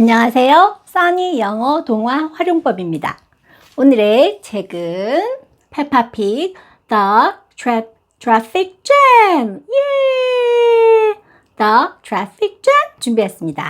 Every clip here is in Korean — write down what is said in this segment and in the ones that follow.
안녕하세요. 써니 영어 동화 활용법입니다. 오늘의 책은 페파픽 The Tra- Traffic Jam. 예! The Traffic Jam 준비했습니다.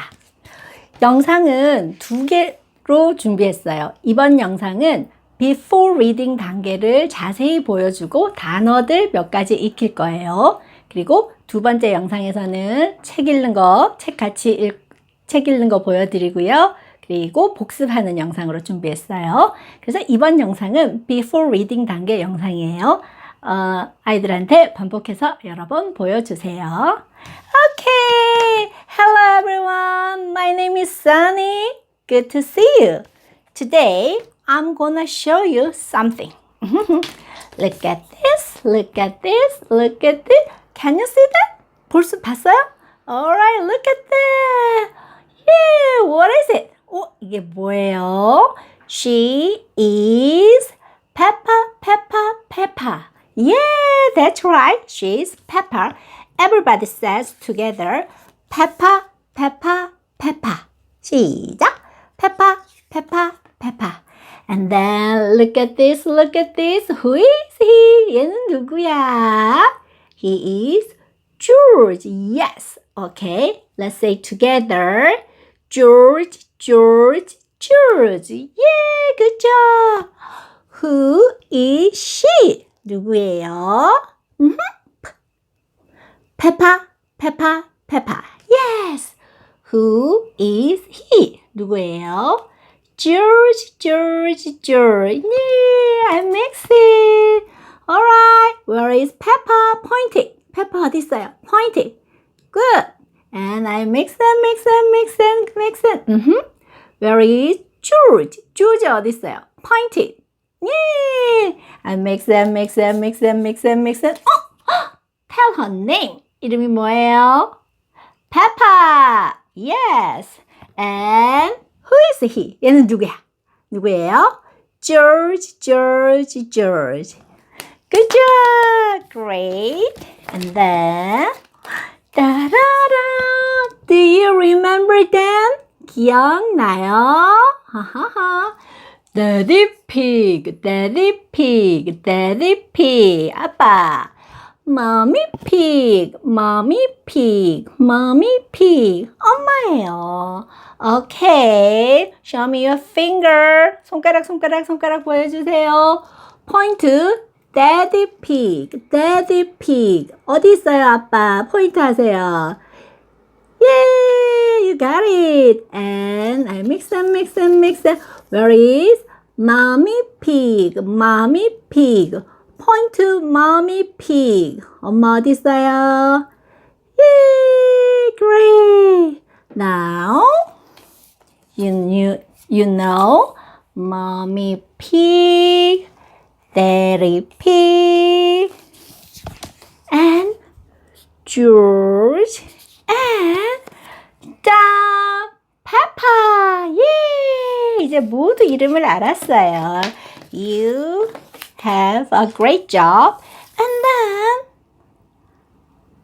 영상은 두 개로 준비했어요. 이번 영상은 Before Reading 단계를 자세히 보여주고 단어들 몇 가지 익힐 거예요. 그리고 두 번째 영상에서는 책 읽는 거, 책 같이 읽, 책 읽는 거 보여드리고요. 그리고 복습하는 영상으로 준비했어요. 그래서 이번 영상은 Before Reading 단계 영상이에요. 어, 아이들한테 반복해서 여러 번 보여주세요. Okay, hello everyone. My name is Sunny. Good to see you. Today, I'm gonna show you something. look at this, look at this, look at this. Can you see that? 볼 수 봤어요? Alright, look at that. Yeah, what is it? 어, 이게 뭐예요? She is Peppa, Peppa, Peppa. Yeah, that's right. She's Peppa. Everybody says together, Peppa, Peppa, Peppa. 시작. Peppa, Peppa, Peppa. And then look at this, look at this. Who is he? 얘는 누구야? He is George. Yes. Okay. Let's say together. George, George, George. Yeah, good job. Who is she? 누구예요? 음흠. Peppa, Peppa, Peppa. Yes. Who is he? 누구예요? George, George, George. Yeah, I mix it. Alright. Where is Peppa? Pointed. Peppa 어디 있어요? Pointed. Good. And I mix them, mix them, mix them, mix them. Mm-hmm. Where is George? George 어디 있어요? Pointed. Yeah. I mix them, mix them, mix them, mix them, mix them. 어! Tell her name. 이름이 뭐예요? Peppa. Yes. And who is he? 얘는 누구야? 누구예요? George, George, George. Good job. Great. And then 따라라. Do you remember them? 기억나요? 하하하. Daddy pig, daddy pig, daddy pig. 아빠. Mommy pig, mommy pig, mommy pig. 엄마예요. Okay. Show me your finger. 손가락, 손가락, 손가락 보여주세요. Point daddy pig, daddy pig. 어디 있어요, 아빠? 포인트 하세요. Yay! You got it! And I mix them, mix them, mix them. Where is mommy pig? Mommy pig. Point to mommy pig. 엄마 어디 있어요? Yay! Great! Now, you, you, you know, mommy pig, Pig, and George, and the Peppa. 예! 이제 모두 이름을 알았어요. You have a great job. And then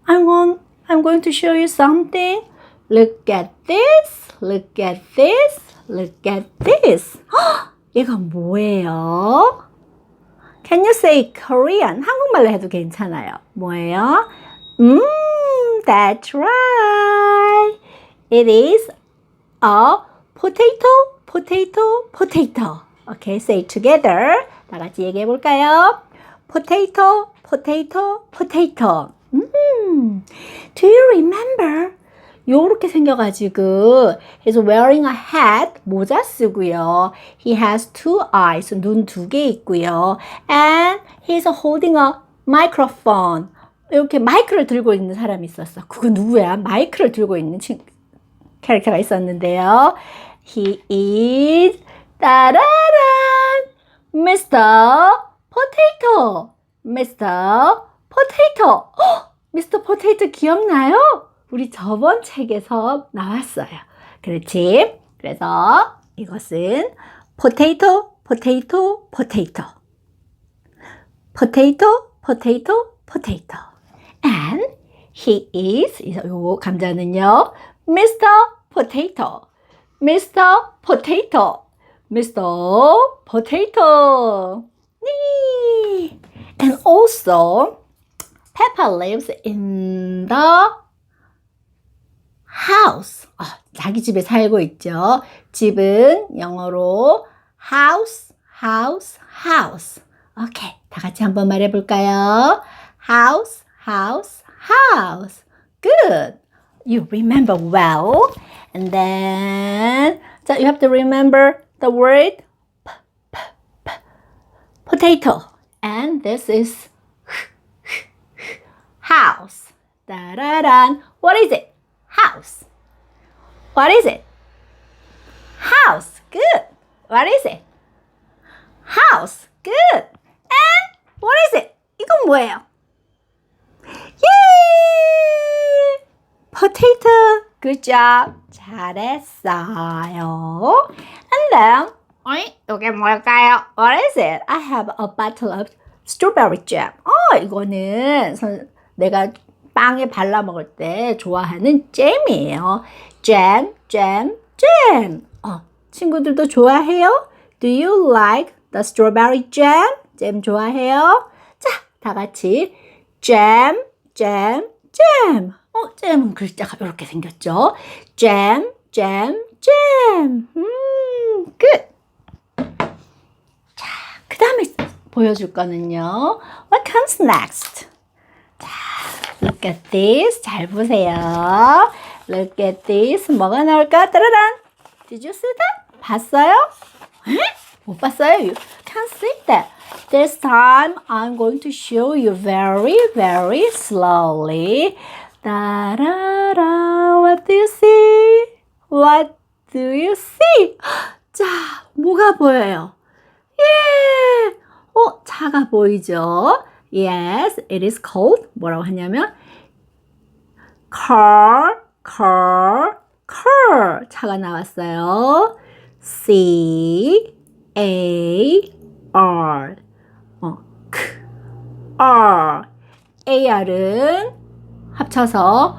I'm going, I'm going to show you something. Look at this. Look at this. Look at this. 헉! 얘가 뭐예요? Can you say Korean? 한국말로 해도 괜찮아요. 뭐예요? 음, that's right. It is a potato, potato, potato. Okay, say together. 다 같이 얘기해 볼까요? Potato, potato, potato. 음, do you remember? 요렇게 생겨가지고 he's wearing a hat 모자 쓰고요. He has two eyes 눈 두 개 있고요. And he's holding a microphone 이렇게 마이크를 들고 있는 사람이 있었어. 그거 누구야? 마이크를 들고 있는 친, 캐릭터가 있었는데요. He is 따라란 Mr. Potato. Mr. Potato. 헉! Mr. Potato 기억나요? 우리 저번 책에서 나왔어요. 그렇지? 그래서 이것은 potato, potato, potato. potato, potato, potato. And he is, 요 감자는요, Mr. Potato. Mr. Potato. Mr. Potato. Nee. And also, Peppa lives in the house. 아, 자기 집에 살고 있죠. 집은 영어로 house, house, house. 오케이. 다 같이 한번 말해 볼까요? house, house, house. Good. You remember well. And then so you have to remember the word potato. And this is house. Da-da-dan. What is it? House. What is it? House. Good. What is it? House. Good. And what is it? 이건 뭐예요? Yay! Potato. Good job. 잘했어요. And then, 어이, 이게 뭘까요? What is it? I have a bottle of strawberry jam. 어, 이거는 선- 내가 빵에 발라 먹을 때 좋아하는 잼이에요. 잼, 잼, 잼. 어, 친구들도 좋아해요? Do you like the strawberry jam? 잼 좋아해요? 자, 다 같이 잼, 잼, 잼. 어, 잼은 글자가 이렇게 생겼죠? 잼, 잼, 잼. 음, 끝. 자, 그 다음에 보여줄 거는요. What comes next? At this. 잘 보세요. Look at this. 뭐가 나올까? 따라란. Did you see that? 봤어요? 에? 못 봤어요? You can't see that. This time I'm going to show you very, very slowly. 따라라, what do you see? What do you see? 자, 뭐가 보여요? 예! 어, 차가 보이죠? Yes, it is called 뭐라고 하냐면 car, car, car 차가 나왔어요. C A R 어, K R AR은 합쳐서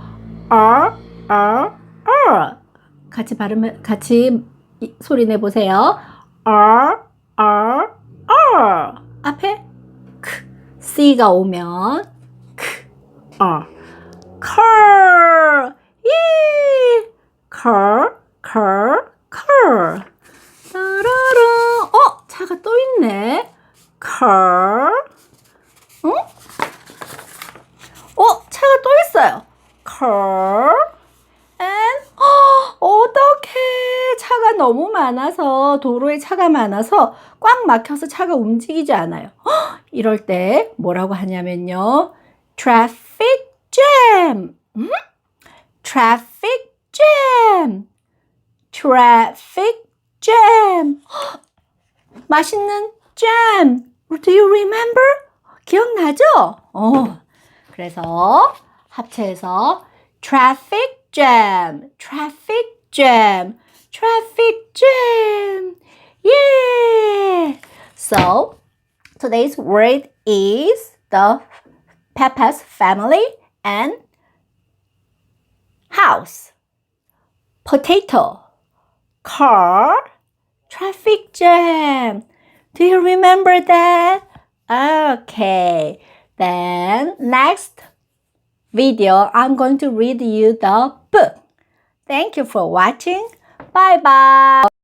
R R R 같이 발음 같이 이- 소리 내 보세요. R R R 앞에 C가 오면 K R car 예 car car car 따라라 어 차가 또 있네 car 어? 어 차가 또 있어요 car and 어, 어떡해 차가 너무 많아서 도로에 차가 많아서 꽉 막혀서 차가 움직이지 않아요 헉, 이럴 때 뭐라고 하냐면요 traffic jam 음? traffic jam traffic jam 헉, 맛있는 jam do you remember? 기억나죠? 어, 그래서 합체해서 traffic jam, traffic jam, traffic jam. Yeah. So today's word is the Peppa's family and house, potato, car, traffic jam. Do you remember that? Okay. Then next video, I'm going to read you the book. Thank you for watching. 拜拜。